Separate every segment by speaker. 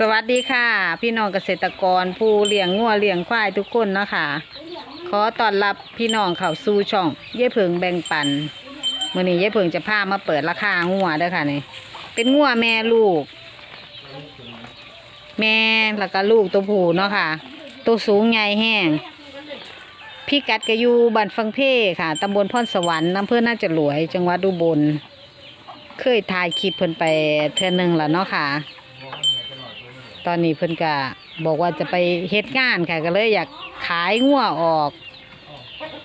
Speaker 1: สวัสดีค่ะ พี่น้องเกษตรกรผู้เลี้ยงงัวเลี้ยงควายทุกคนเนาะคะขอต้อนรับพี่น้องเข้าสู่ช่องเย่เพิงแบ่งปันมื่อนี้เย่เพิงจะพามาเปิดราคางัวเด้อค่ะนี่เป็นงัวแม่ลูก แม่แล้วก็ลูกตัวผู้เนาะค่ะ ตัวสูงใหญ่แห้งพี่กัดกอยู่บ้านฟังเพ่ค่ะตำบลพรสวรรค์อำเภอน่าจะหลวย จังหวัดอุบลเคยถ่ายคลิปเพิ่นไปเทื่อหนึงแล้วเนาะค่ะ ตอนนี้เพิ่นก็บอกว่าจะไปเฮ็ดงานค่ะก็เลยอยากขายงัวออก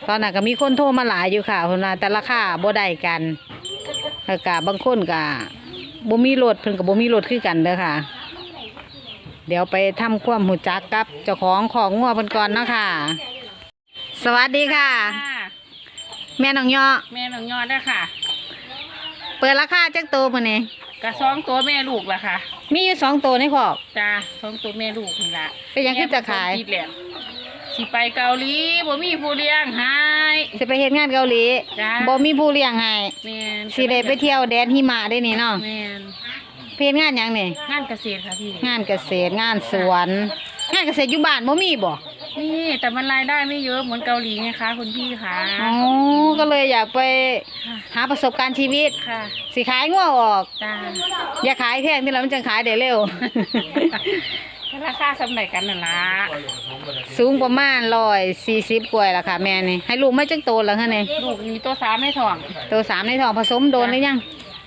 Speaker 1: ตอนนั้นก็มีคนโทรมาหลายอยู่ค่ะเพิ่นว่าแต่ราคาบ่ได้กันแล้วก็บางคนก็บ่มีรถเพิ่นก็บ่มีรถคือกันเด้อค่ะ เดี๋ยวไปทำความหูจักกับเจ้าของของงัวเพิ่นก่อนเนาะค่ะ สวัสดีค่ะ
Speaker 2: ค่ะ
Speaker 1: แม่น้องยอ
Speaker 2: แม่น้องยอดด้วยค่ะ
Speaker 1: เปิดราคาจักโตมื้อนี้
Speaker 2: กระซองตัวแม่ลูกล่ะค่ะ
Speaker 1: มีอยู่สองโตในครอบ
Speaker 2: จ้าสองตัวแม่ลูกนี่ละ
Speaker 1: เป็นหยังคือจะขาย
Speaker 2: แม่เป็นคนติดแหลมสิไปเกาหลีบ่มีผู้เลี้ยงให้
Speaker 1: สิไปเฮ็ดงานเกาหลี
Speaker 2: จ้า
Speaker 1: บ่มีผู้เลี้ยงให้
Speaker 2: แม่น
Speaker 1: สิได้ไปเที่ยวแดนหิมะได้นี่เนาะ
Speaker 2: แม่น
Speaker 1: เพจงานหยังนี่
Speaker 2: งานเกษตรค่ะพี่
Speaker 1: งานเกษตรงานสวน งานเกษตรอยู่บ้านบ่มีบ่
Speaker 2: นี่แต่มันรายได้ไม่เยอะเหมือนเกาหลีไงคะคุณพี่ค่ะ
Speaker 1: อ๋อก็เลยอยากไป
Speaker 2: ค่ะ
Speaker 1: หาประสบการณ์ชีวิต
Speaker 2: ค่ะ
Speaker 1: สิขายงัวออก
Speaker 2: จ้า
Speaker 1: อย่าขายแพงที่แล้วมันจะขายได้เร็ว
Speaker 2: ราคาสำไหนกันน่ะล่ะ
Speaker 1: สูงประมาณร้อยสี่สิบกว่าละค่ะแม่นี่ให้ลูกไม่จังโตแล้วค่ะนี่
Speaker 2: ลูกมีตัวสามให้ทอง
Speaker 1: ตัวสามในท้องผสมโดนหรือยัง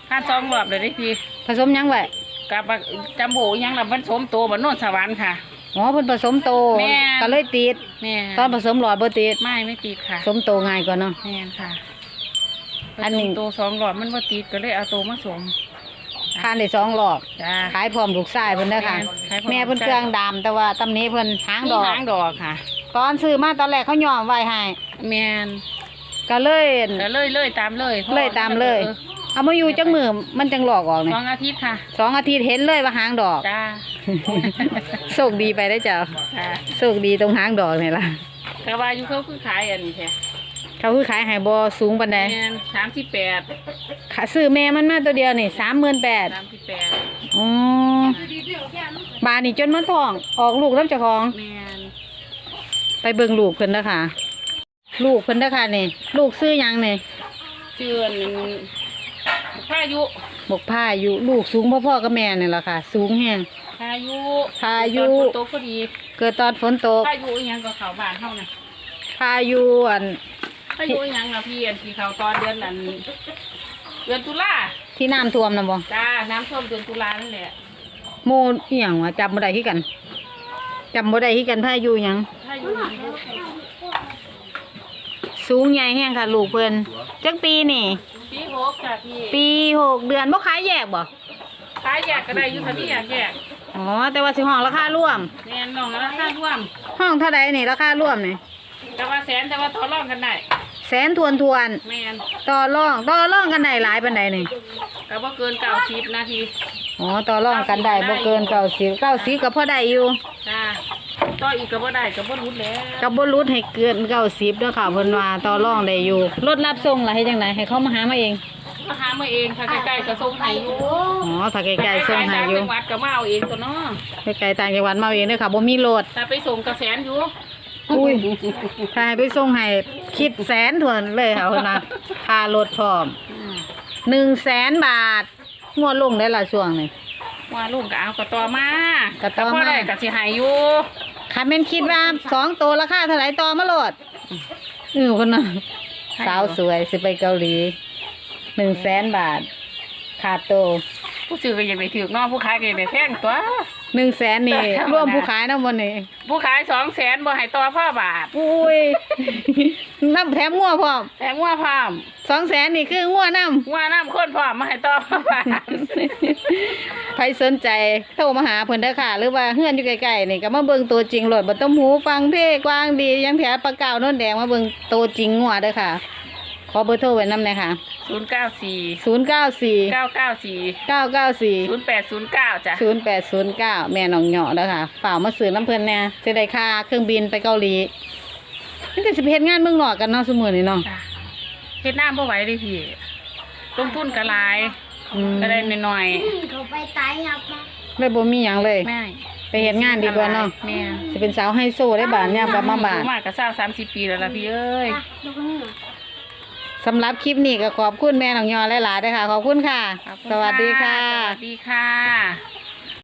Speaker 2: ค่าซองรอบเลยได้พี่
Speaker 1: ผสมยังไว้
Speaker 2: กับจัมโบยังละมันสมโตบันโนนสวรรค์ค่ะ
Speaker 1: อ๋อเพิ่นผสมโต
Speaker 2: แม่
Speaker 1: ก็เลยติด
Speaker 2: แม่
Speaker 1: ตอนผสมหลอดบ่ติด
Speaker 2: ไม่ไม่ติดค่ะ
Speaker 1: ผสมโตง่ายกว่าเนาะ
Speaker 2: แม่นค่ะ
Speaker 1: อันนี้
Speaker 2: ตัวสองหลอดมันว่าติดก็เลยเอาตัวมาสวม
Speaker 1: ทานได้สองหลอด
Speaker 2: จ้า
Speaker 1: ขายพร้อมลูกชายเพิ่นเด้อค่ะ
Speaker 2: ขายพร้อม
Speaker 1: แม่เพิ่นเครื่องดำแต่ว่าตำนี้เพิ่นหาง
Speaker 2: มี
Speaker 1: ดอก
Speaker 2: หางดอกค่ะ
Speaker 1: ตอนซื้อมาตอนแรกเขายอมไว้ให้
Speaker 2: แม่น
Speaker 1: ก็เลย
Speaker 2: ก็เลยเลยตามเลย
Speaker 1: เลยตามเลย เอามาอยู่จังมือมันจังหลอกออก
Speaker 2: ส
Speaker 1: นี่
Speaker 2: องอาทิตย์ค่ะ
Speaker 1: สองอาทิตย์เห็นเลยว่าหางดอก
Speaker 2: จ้า
Speaker 1: โชคดีไปได้อเจ้า
Speaker 2: ค่ะ
Speaker 1: โชคดีตรงหางดอกนี่ล่ะ
Speaker 2: แต่ว่าอยู่เขาคือขายอันนี้แท้
Speaker 1: เขาคือขายให้บ่สูงปานใด
Speaker 2: แม่นสามสิบแปด
Speaker 1: ขาซื้อแม่มันมาตัวเดียวนี่38,000
Speaker 2: สามสิบแปด
Speaker 1: อ๋อบานนี่จนมันท้อง ออกลูกแล้วเจ้าของ
Speaker 2: แม่น
Speaker 1: ไปเบิ่งลูกเพิ่นเด้อค่ะ ลูกเพิ่นเด้อค่ะนี่ ลูกซื้อหยังนี่
Speaker 2: เจือน พายุ
Speaker 1: บกผ้าอยู่ลูกสูงพ่อๆกับแม่นี่ล่ะค่ะ สูงแฮง
Speaker 2: พายุ
Speaker 1: พายุ
Speaker 2: ตอนฝนตกพอดี
Speaker 1: เกิดตอนฝนตก
Speaker 2: พายุอีหยังก็เขาบ้านเฮาน่ะ
Speaker 1: พายุอัน
Speaker 2: พายุอีหยังล่ะพี่อันที่เขาตอนเดือนอันเดือนตุลา
Speaker 1: ที่น้ำท่วมนะบ่
Speaker 2: จ้าน้ำท่วมเดือนตุลานั่นแหละ
Speaker 1: โมอีหยังวะจำบ่ได้คือกันจำบ่ได้คือกันพายุหยัง
Speaker 2: ถ้าอยู่อย่างนี้
Speaker 1: สูงใหญ่แฮงค่ะ ลูกเพิ่นจักปีนี่
Speaker 2: ปีหกค่ะพี่
Speaker 1: ปีหกเดือนบ่ขายแยกบ่
Speaker 2: ขายแยกก็ได้อยู่ค่ะพี่อยากแยก
Speaker 1: อ๋อแต่ว่าสิห้องราคาร่วม
Speaker 2: แน่นน้องแล้วราคาร่วม
Speaker 1: ห้องเท่าใดนี่ราคาร่วมนี่
Speaker 2: แต่ว่าแสนแต่ว่าต่อรองกันได้
Speaker 1: แสนทวนทวน
Speaker 2: แม่น
Speaker 1: ๆต่อรองต่อรองกันได้หลายปานใดนี่
Speaker 2: ก็บ่เกินเก้าสิบนาที
Speaker 1: อ๋อต่อรองกันได้บ่เกิน90 90ก็พอได้อยู่
Speaker 2: จ้า ต่ออีกก็บ่ได้ก็บ่รุดแล้ว
Speaker 1: ก็บ่รุดให้เกิน90เด้อค่ะเพิ่นว่าต่อรองได้อยู่รถรับส่งล่ะเฮ็ดจังไดให้เขามาหามาเอง
Speaker 2: ก็หามาเองค่ะใกล้ๆก็ส่งให้อยู่
Speaker 1: อ๋อถ้าไกลๆส่งให้อยู่
Speaker 2: จังหวัดก็มาเอาเองตัวเนาะ
Speaker 1: ไกลๆต่างจังหวัดมาเอาเองเด้อค่ะบ่มีรถ
Speaker 2: ถ้าไปส่งกระแสนอยู่
Speaker 1: อุ้ยถ้าให้ไปส่งให้คิดแสนทวนเลยค่ะเพิ่นว่าค่ารถพร้อม
Speaker 2: อืม
Speaker 1: 100,000บาทงวดลงได้ละช่วงนี้
Speaker 2: ว่าลุงก็เอากระต่อมาก
Speaker 1: ระต่อมา
Speaker 2: พได้ก็สิให้อยู่
Speaker 1: คันแม่นคิดว่าสองตัวราคาเท่าไหร่ต่อมาโลดอือคนน่ะสาวสวยสิไปเกาหลี100,000บาท ขาดโต
Speaker 2: ผู้ซื้อก็ยังได้ถือเนอกผู้ขายก็ยังได้แพงตัว
Speaker 1: หนึ่งแสนนี่
Speaker 2: ธรรมดา
Speaker 1: ร่วมผู้ขายน้ำมันนี่
Speaker 2: ผู้ขายสองแสนบ่ให้ต่อพ่อบาท
Speaker 1: อุ้ยน้ำแถมงัวพร้อม
Speaker 2: แต่งัวพร้อม
Speaker 1: สองแสนนี่คืองัวน้
Speaker 2: งัวน้ำข้นพร้อมมาให้ต่อพ่าทำ
Speaker 1: ใครสนใจโทรมาหาเพิ่นเด้อค่ะ หรือว่าเฮือนอยู่ใกล้ๆนี่ก็มาเบิ่งตัวจริงโหลดบ่ต้องหูฟังเพลงกว้างดียังแถวปลาเก่าโน่นแดงมาเบิ่งตัวจริงงัวเด้อค่ะ ขอเบอร์โทรไว้นำหน่อยค่ะ
Speaker 2: ศูนย์เก้าสี่
Speaker 1: 094
Speaker 2: เก้าเก้าสี่
Speaker 1: 994
Speaker 2: ศูนย์แปดศูนย์เก้าจ้ะ
Speaker 1: 0809 แม่น้องเหยาะเด้อค่ะฝ่ากมาซื้อน้ำเพิ่นแน่สิได้ค่าเครื่องบินไปเกาหลีนี่ก็สิไปเฮ็ดงานเมืองนอกกันเนาะซุมื้อนี้เนาะ
Speaker 2: จ้ะเฮ็ดน้ำบ่ไหวเลยพี่ ลงทุนก็หลาย
Speaker 1: อืม
Speaker 2: ก็ได้น้อย
Speaker 3: เขาไปตายครับมา
Speaker 2: ๆ
Speaker 1: เลยบ่มีหยังเลย
Speaker 2: แม่
Speaker 1: ไปเฮ็ดงานดีกว่าเนาะ
Speaker 2: แม่
Speaker 1: จะเป็นสาวไฮโซได้บาดเนี่ยกลับมาบาด
Speaker 2: อยู่มากก็สร้างสามสิบปีแล้วล่ะพี่เอ้ย
Speaker 1: สำหรับคลิปนี้ก็ขอบคุณแม่น้องยอหลายๆด้วยค่ะ ขอบคุณค่ะ
Speaker 2: ขอบณ
Speaker 1: สวัสดีค่ะ
Speaker 2: สวัสดีค่ะ